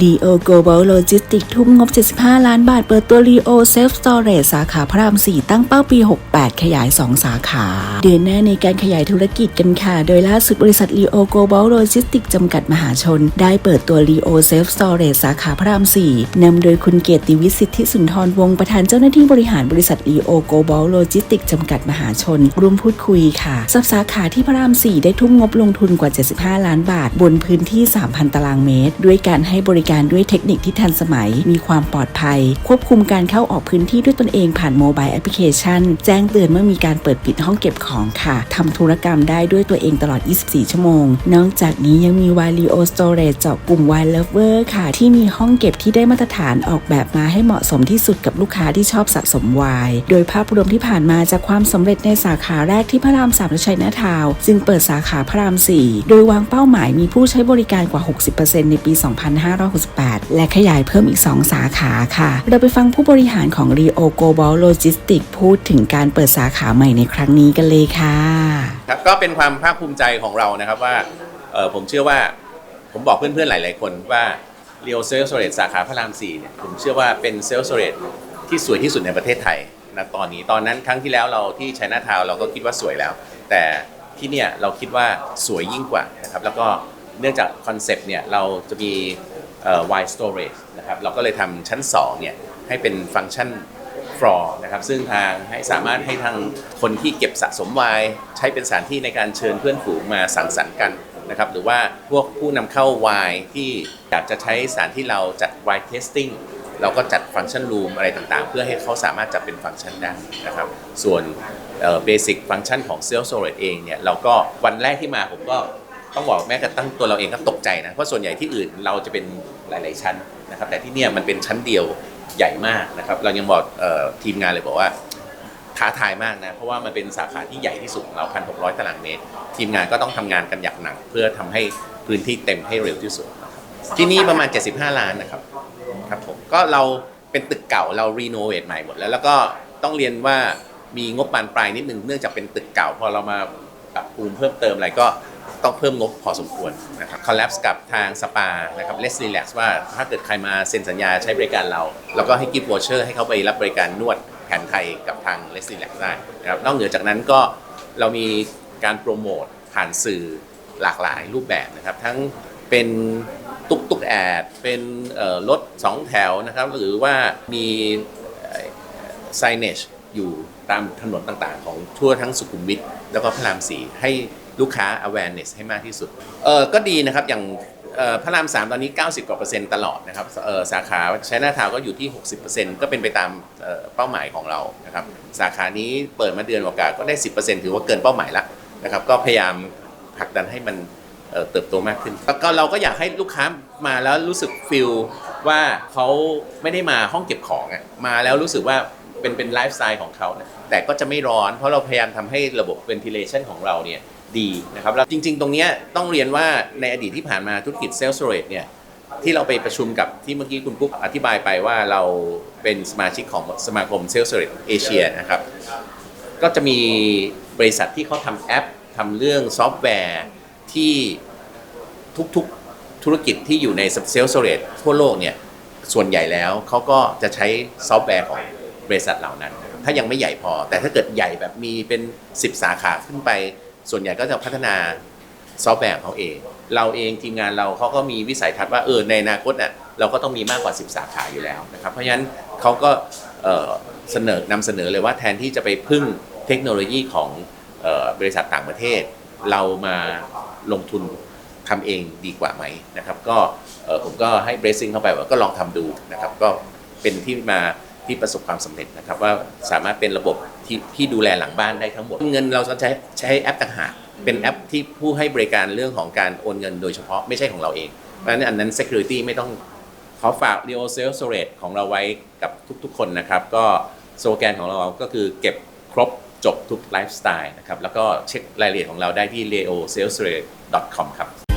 Leo Global Logistics ทุ่มงบ 75 ล้านบาท เปิดตัว Leo Self Storage สาขาพระราม 4 ตั้งเป้าปี 68 ขยาย 2 สาขา เดือนหน้าในการขยายธุรกิจกันค่ะ โดยล่าสุดบริษัท Leo Global Logistics จำกัดมหาชน ได้เปิดตัว Leo Self Storage สาขาพระราม 4 นำโดยคุณเกียรติวิสิทธิสุนทรวงศ์ประธานเจ้าหน้าที่บริหารบริษัท Leo Global Logistics จำกัดมหาชน ร่วมพูดคุยค่ะสับสาขาที่พระราม 4 ได้ทุ่มงบลงทุนกว่า 75 ล้านบาท บนพื้นที่ 3,000 ตารางเมตร ด้วยการให้บริการด้วยเทคนิคที่ทันสมัย มีความปลอดภัย ควบคุมการเข้าออกพื้นที่ด้วยตนเองผ่านโมบายแอปพลิเคชัน แจ้งเตือนเมื่อมีการเปิดปิดห้องเก็บของค่ะทำธุรกรรมได้ด้วยตัวเองตลอด 24 ชั่วโมง นอกจากนี้ยังมี w i l e o Storage เจาะกลุ่ม w i l e Lover ค่ะ ที่มีห้องเก็บที่ได้มาตรฐานออกแบบมาให้เหมาะสมที่สุดกับลูกค้าที่ชอบสะสมวน์โดยภาพรวมที่ผ่านมาจากความสำเร็จในสาขาแรกที่พระรามสามและชัยนาทาวน์ซึ่งเปิดสาขาพระราม 4 โดยวางเป้าหมายมีผู้ใช้บริการกว่า 60%ในปี 256 2568 และขยายเพิ่มอีก 2 สาขาค่ะ เราไปฟังผู้บริหารของ Rio Global Logistics พูดถึงการเปิดสาขาใหม่ในครั้งนี้กันเลยค่ะครับก็เป็นความภาคภูมิใจของเรานะครับว่าผมเชื่อว่าผมบอกเพื่อนๆหลาย ๆ คนว่าเรียวเซล s โซเรตสาขาพระราม4เนี่ยผมเชื่อว่าเป็นเซล s โซเรตที่สวยที่สุดในประเทศไทยนะตอนนี้ตอนนั้นครั้งที่แล้วเราที่ชัยนาทาวเราก็คิดว่าสวยแล้ว แต่ที่เนี่ยเราคิดว่าสวยยิ่งกว่านะครับแล้วก็เนื่องจากคอนเซปต์เนี่ยเราจะมี เอ่อ wide storage นะครับเราก็เลยทำชั้น2เนี่ยให้เป็นฟังก์ชันฟลอร์นะครับซึ่งทางให้สามารถให้ทางคนที่เก็บสะสมไวน์ใช้เป็นสถานที่ในการเชิญเพื่อนฝูงมาสังสรรค์กันนะครับหรือว่าพวกผู้นำเข้าไวน์ที่อยากจะใช้สถานที่เราจัดไวน์เทสติ้งเราก็จัดฟังก์ชันรูมอะไรต่างๆ เพื่อให้เขาสามารถจัดเป็นฟังก์ชันได้นะครับ ส่วนเบสิกฟังก์ชันของเซลล์โซลตเองเนี่ยเราก็วันแรกที่มาผมก็ ต้องบอกแม้กระทั่งตัวเราเองก็ตกใจนะเพราะส่วนใหญ่ที่อื่นเราจะเป็นหลาย ๆ ชั้นนะครับ แต่ที่เนี่ยมันเป็นชั้นเดียวใหญ่มากนะครับ เรายังบอกออทีมงานเลยบอกว่าท้าทายมากนะ เพราะว่ามันเป็นสาขาที่ใหญ่ที่สุดของเรา1,600ตารางเมตร ทีมงานก็ต้องทำงานกันอย่างหนัก เพื่อทำให้พื้นที่เต็มให้เร็วที่สุด ที่นี่ประมาณ 75 ล้านนะครับครับผมก็เราเป็นตึกเก่าเรารีโนเวทใหม่หมดแล้วแล้วก็ต้องเรียนว่ามีงบบานปลายนิดนึงเนื่องจากเป็นตึกเก่าพอเรามาปรับปรุงเพิ่มเติมอะไรก็ ต้องเพิ่มงบพอสมควรนะครับคอลแลบกับทางสปานะครับเลสรีแลกซ์ว่าถ้าเกิดใครมาเซ็นสัญญาใช้บริการเรา แล้วก็ให้กิฟต์วอเชอร์ให้เขาไปรับบริการนวดแผนไทยกับทางเลสรีแลกซ์ได้นะครับนอกเหนือจากนั้นก็เรามีการโปรโมทผ่านสื่อหลากหลายรูปแบบนะครับทั้งเป็นตุกตุกแอด เป็นรถสองแถวนะครับ หรือว่ามี signage อยู่ตามถนนต่างๆ ของทั่วทั้งสุขุมวิทแล้วก็พระรามสี่ให้ ลูกค้า awareness ให้มากที่สุด เออก็ดีนะครับ อย่างพระราม3ตอนนี้ 90 กว่าเปอร์เซ็นต์ตลอดนะครับเออสาขาใช้หน้าทาวก็อยู่ที่ 60%ก็เป็นไปตามเป้าหมายของเรานะครับ สาขานี้เปิดมาเดือนกว่าก็ได้ 10%ถือว่าเกินเป้าหมายแล้วนะครับ ก็พยายามผลักดันให้มันเติบโตมากขึ้นแล้วก็เราก็อยากให้ลูกค้ามาแล้วรู้สึกฟิลว่าเขาไม่ได้มาห้องเก็บของอะมาแล้วรู้สึกว่าเป็นเป็นไลฟ์สไตล์ของเขานะแต่ก็จะไม่ร้อนเพราะเราพยายามทำให้ระบบ ventilation ของเราเนี่ย ดีนะครับแล้วจริง ๆ ตรงเนี้ยต้องเรียนว่าในอดีตที่ผ่านมาธุรกิจเซลล์สโตรจเนี่ยที่เราไปประชุมกับที่เมื่อกี้คุณปุ๊กอธิบายไปว่าเราเป็นสมาชิกของสมาคมเซลล์สโตรจเอเชียนะครับก็จะมีบริษัทที่เขาทำแอปทำเรื่องซอฟต์แวร์ที่ทุกๆธุรกิจที่อยู่ในเซลล์สโตรจทั่วโลกเนี่ยส่วนใหญ่แล้วเขาก็จะใช้ซอฟต์แวร์ของบริษัทเหล่านั้น ถ้ายังไม่ใหญ่พอ แต่ถ้าเกิดใหญ่แบบมีเป็น 10 สาขาขึ้นไป ส่วนใหญ่ก็จะพัฒนาซอฟต์แวร์ของเขาเอง เราเองทีมงานเราเขาก็มีวิสัยทัศน์ว่าเออในอนาคตน่ะเราก็ต้องมีมากกว่า 10 สาขาอยู่แล้วนะครับ เพราะฉะนั้นเขาก็เเสนอนำเสนอเลยว่าแทนที่จะไปพึ่งเทคโนโลยีของออบริษัทต่างประเทศ เรามาลงทุนทำเองดีกว่าไหมนะครับ ก็ผมก็ให้ blessing เข้าไปว่าก็ลองทำดูนะครับ ก็เป็นที่มา ที่ประสบความสำเร็จนะครับ ว่าสามารถเป็นระบบที่ที่ดูแลหลังบ้านได้ทั้งหมด เงินเราจะใช้ใช้แอปต่างหากเป็นแอปที่ผู้ให้บริการเรื่องของการโอนเงินโดยเฉพาะไม่ใช่ของเราเองเพราะฉะนั้นอันนั้น security ไม่ต้องขอฝาก Rio Sales Storage ของเราไว้กับทุกๆ คนนะครับ ก็สโลแกนของเราก็คือเก็บครบจบทุกไลฟ์สไตล์นะครับ แล้วก็เช็ครายละเอียดของเราได้ที่ leosales storage com ครับ